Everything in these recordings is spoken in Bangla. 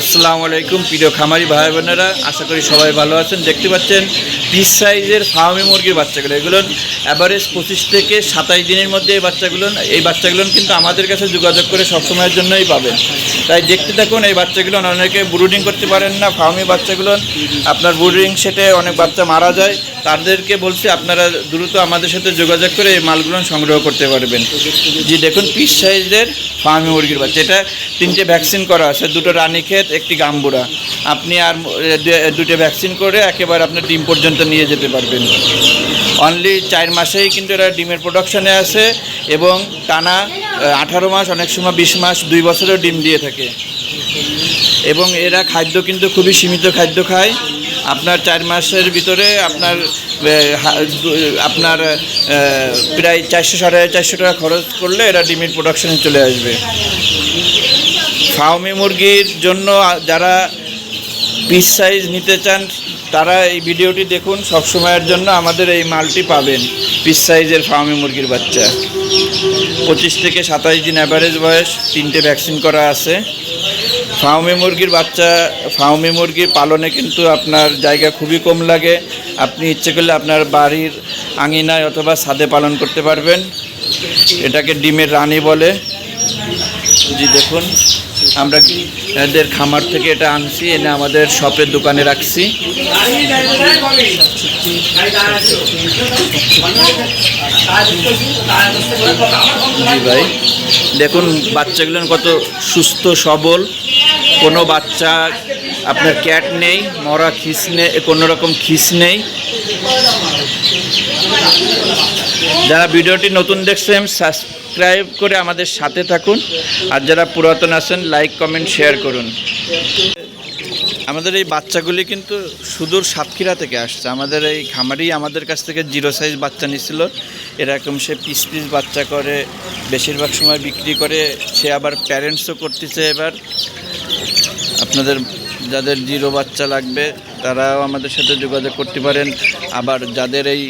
আসসালামু আলাইকুম, প্রিয় খামারি ভাই বোনেরা, আশা করি সবাই ভালো আছেন। দেখতে পাচ্ছেন পিস সাইজের ফার্মি মুরগির বাচ্চাগুলো। এগুলো অ্যাভারেজ পঁচিশ থেকে সাতাশ দিনের মধ্যে এই বাচ্চাগুলো এই বাচ্চাগুলো কিন্তু আমাদের কাছে যোগাযোগ করে সবসময়ের জন্যই পাবেন। তাই দেখতে থাকুন, এই বাচ্চাগুলো অনেকে ব্রুডিং করতে পারেন না। ফার্মি বাচ্চাগুলো, আপনার ব্রুডিং সেটে অনেক বাচ্চা মারা যায়। তাদেরকে বলছি, আপনারা দ্রুত আমাদের সাথে যোগাযোগ করে এই মালগুলো সংগ্রহ করতে পারবেন। যে দেখুন পিস সাইজের ফার্মি মুরগির বাচ্চা। এটা তিনটে ভ্যাকসিন করা আছে, দুটো একটি গাম্বুরা আপনি আর দুটো ভ্যাকসিন করে একেবারে আপনার ডিম পর্যন্ত নিয়ে যেতে পারবেন। অনলি চার মাসেই কিন্তু এরা ডিমের প্রোডাকশানে আছে এবং টানা আঠারো মাস, অনেক সময় বিশ মাস, দুই বছরেও ডিম দিয়ে থাকে। এবং এরা খাদ্য কিন্তু খুবই সীমিত খাদ্য খায়। আপনার চার মাসের ভিতরে আপনার আপনার প্রায় চারশো, সাড়ে চারশো টাকা খরচ করলে এরা ডিমের প্রোডাকশানে চলে আসবে। ফার্মি মুরগির জন্য যারা পিস সাইজ নিতে চান, তারা এই ভিডিওটি দেখুন। সব সময়ের জন্য আমাদের এই মালটি পাবেন পিস সাইজের ফার্মি মুরগির বাচ্চা। পঁচিশ থেকে সাতাশ দিন অ্যাভারেজ বয়স, তিনটে ভ্যাকসিন করা আছে। ফার্মি মুরগির বাচ্চা ফার্মি মুরগি পালনে কিন্তু আপনার জায়গা খুবই কম লাগে। আপনি ইচ্ছে করলে আপনার বাড়ির আঙিনায় অথবা ছাদে পালন করতে পারবেন। এটাকে ডিমের রানী বলে। জি, দেখুন। আমরা এদের খামার থেকে এটা আনছি, এনে আমাদের শপের দোকানে রাখছি। ভাই। দেখুন, বাচ্চাগুলো কত সুস্থ, সবল। কোনো বাচ্চা আপনার ক্যাট নেই, মরা খিস নেই রকম খিস নেই। যারা ভিডিওটি নতুন দেখছেন, সাবস্ক্রাইব করে আমাদের সাথে থাকুন। আর যারা পুরাতন আছেন, লাইক, কমেন্ট, শেয়ার করুন। আমাদের এই বাচ্চাগুলি কিন্তু সুদূর সাতক্ষীরা থেকে আসছে। আমাদের এই খামারি আমাদের কাছ থেকে জিরো সাইজ বাচ্চা নিছিল। এরকম সে পিস পিস বাচ্চা করে, বেশিরভাগ সময় বিক্রি করে, সে আবার প্যারেন্টসও করতেছে এবার। আপনাদের যাদের জিরো বাচ্চা লাগবে, তারাও আমাদের সাথে যোগাযোগ করতে পারেন। আবার যাদের এই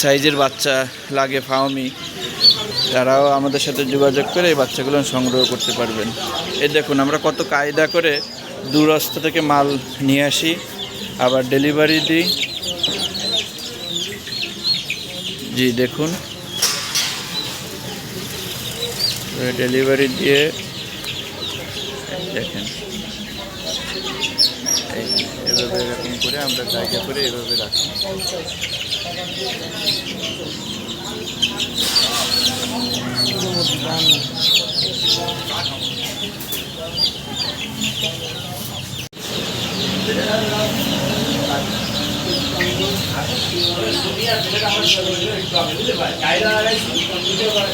সাইজের বাচ্চা লাগে ফাওমি, তারাও আমাদের সাথে যোগাযোগ করে এই বাচ্চাগুলো সংগ্রহ করতে পারবেন। এই দেখুন, আমরা কত কায়দা করে দূরস্থ থেকে মাল নিয়ে আসি। আবার ডেলিভারি দিই। জি, দেখুন। ডেলিভারি দিয়ে দেখেন। এভাবে এরকম করে আমরা জায়গা করে এভাবে রাখি। দুনিয়া একটু আমি বুঝতে পারি কায়দা লাগাইছি কম্পিউটার করে